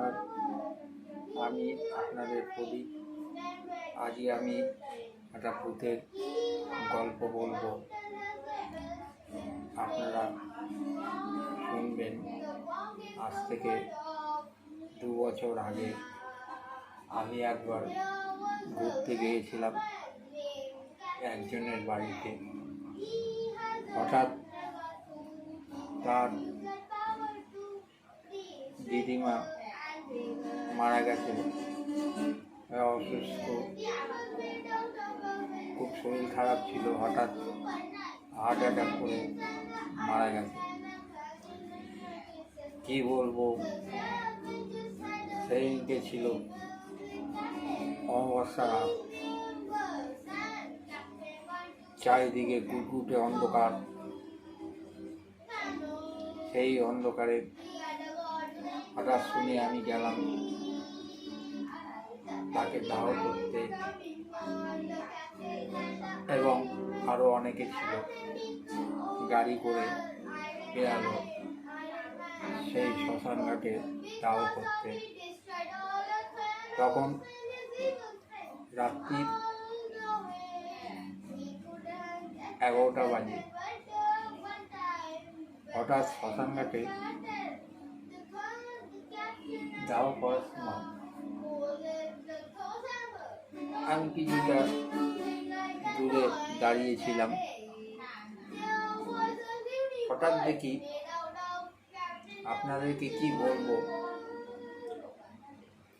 নমস্কার। আমি আপনাদের প্রদীপ আজই আমি একটা ভূতের গল্প বলব। আপনারা শুনবেন। আজ থেকে দু বছর আগে আমি একবার ঘুরতে গিয়েছিলাম একজনের বাড়িতে। হঠাৎ তার দিদিমা মারা গেছে অসুস্থ। খুব শরীর খারাপ ছিল, হঠাৎ হার্ট অ্যাটাক করে মারা গেছে। কি বলব? সেইদিনকে ছিল অমাবস্যা চারিদিকে কুটকুটে অন্ধকার। সেই অন্ধকারে হঠাৎ শুনে আমি গেলাম তাকে দাহ করতে। এবং আরও অনেকে ছিল। গাড়ি করে বেরালো সেই শ্মশান ঘাটে দাহ করতে। তখন রাত্রির এগারোটা বাজে। হঠাৎ শ্মশান ঘাটে করার সময় আমি কিছুটা দূরে দাঁড়িয়েছিলাম। হঠাৎ দেখি আপনাদেরকে কি বলব?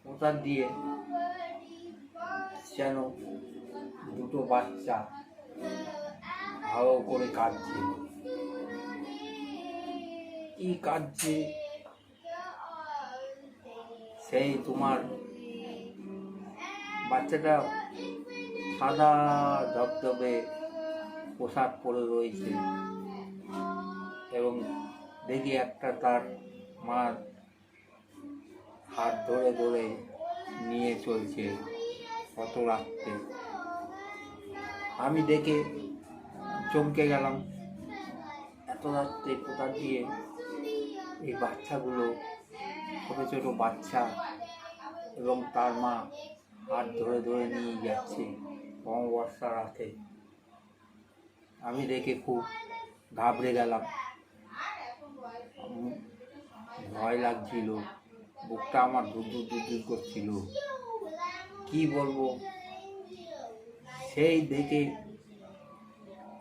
ওটার দিয়ে যেন দুটো বাচ্চা ভালো করে কাঁদছে। কি কাঁদছে? সেই তোমার বাচ্চাটা সাদা ধবধবে পোশাক পরে রয়েছে। এবং দেখি একটা তার মার হাত ধরে ধরে নিয়ে চলছে কত রাত্রে। আমি দেখে চমকে গেলাম। এত রাত্রে কোথা দিয়ে এই বাচ্চাগুলো ছোটো ছোটো বাচ্চা এবং তার মা হাত ধরে ধরে নিয়ে যাচ্ছে অমাবস্যা রাতে। আমি দেখে খুব ঘাবড়ে গেলাম। ভয় লাগছিল, বুকটা আমার দুধ দুধ দুধ করছিল। কি বলব? সেই দেখে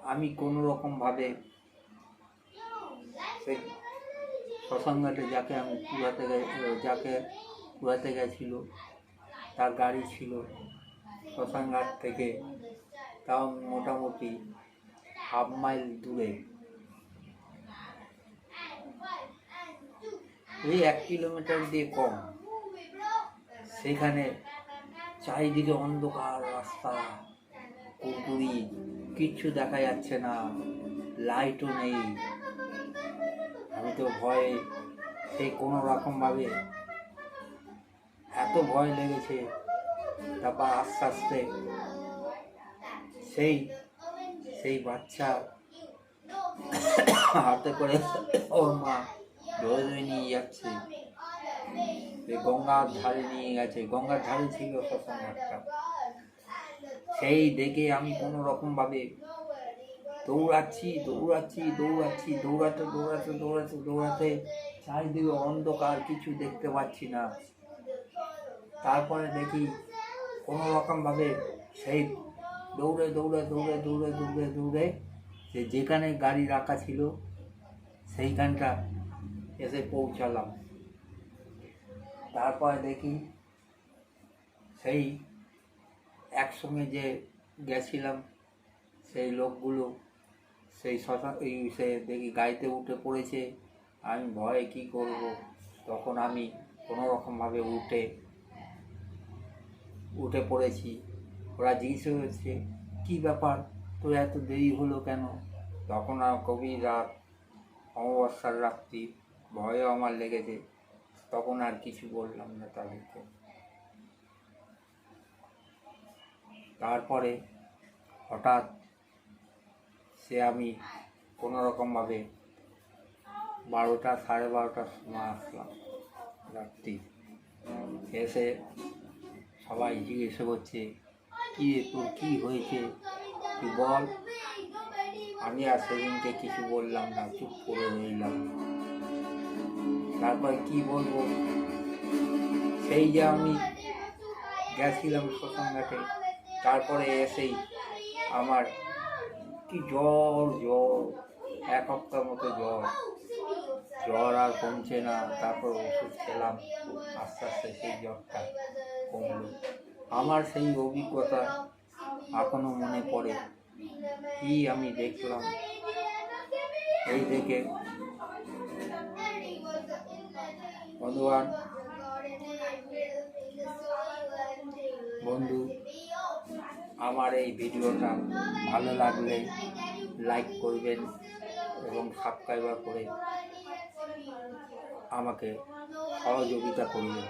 আমি কোনো রকমভাবে সেই শ্মশানঘাটে যাকে আমি কুড়াতে যাকে কুড়াতে গেছিল, তার গাড়ি ছিল শ্মশানঘাট থেকে, তাও মোটামুটি হাফ মাইল দূরে। এই এক কিলোমিটার দিয়ে কম। সেখানে চারিদিকে অন্ধকার রাস্তা কুকুরি কিচ্ছু দেখা যাচ্ছে না, লাইটও নেই। আমি তো ভয়ে সেই কোনো রকমভাবে এত ভয় লেগেছে, তারপর আস্তে আস্তে সেই সেই বাচ্চা হাতে করে ওর মা ধরে ধরে নিয়ে যাচ্ছে। গঙ্গার ধারে নিয়ে গেছে, গঙ্গার ধারে ছিল সেই দেখে আমি কোনো রকম ভাবে দৌড়াচ্ছি দৌড়াচ্ছি দৌড়াচ্ছি, দৌড়াতে দৌড়াতে দৌড়াতে দৌড়াতে চারিদিকে অন্ধকার, কিছু দেখতে পাচ্ছি না। তারপরে দেখি কোনো রকমভাবে সেই দৌড়ে দৌড়ে দৌড়ে দৌড়ে দৌড়ে দৌড়ে যে যেখানে গাড়ি রাখা ছিল সেইখানটা এসে পৌঁছালাম। তারপরে দেখি সেই একসঙ্গে যে গেছিলাম সেই লোকগুলো সেই শ্মশান, এই সে দেখি গাড়িতে উঠে পড়েছে। আমি ভয়ে কী করব? তখন আমি কোনো রকমভাবে উঠে উঠে পড়েছি। ওরা জিজ্ঞেস করেছে, কী ব্যাপার? তো এত দেরি হলো কেন? তখন আর কবি রাত অমাবস্যার রাত্রি ভয়ও আমার লেগেছে। তখন আর কিছু বললাম না তাদেরকে। তারপরে হঠাৎ সে আমি কোনো রকমভাবে বারোটা, সাড়ে বারোটার সময় আসলাম রাত্রি। এসে সবাই জিজ্ঞেস করছে, কি তোর কী হয়েছে? তুই বল। আমি আর সেদিনকে কিছু বললাম না, চুপ করে রইলাম। তারপর কি বলব? সেই যে আমি গেছিলাম শ্মশানঘাটে, তারপরে এসেই আমার কি জ্বর জ্বর, এক সপ্তাহ মতো জ্বর। জ্বর আর কমছে না, তারপর ওষুধ খেলাম, আস্তে আস্তে সেই জ্বরটা কমল। আমার সেই অভিজ্ঞতা এখনও মনে পড়ে। কি আমি দেখলাম? এই দেখে বন্ধুবান বন্ধু আমার এই ভিডিওটা ভালো লাগলে লাইক করবেন এবং সাবস্ক্রাইবার করে আমাকে সহযোগিতা করবেন।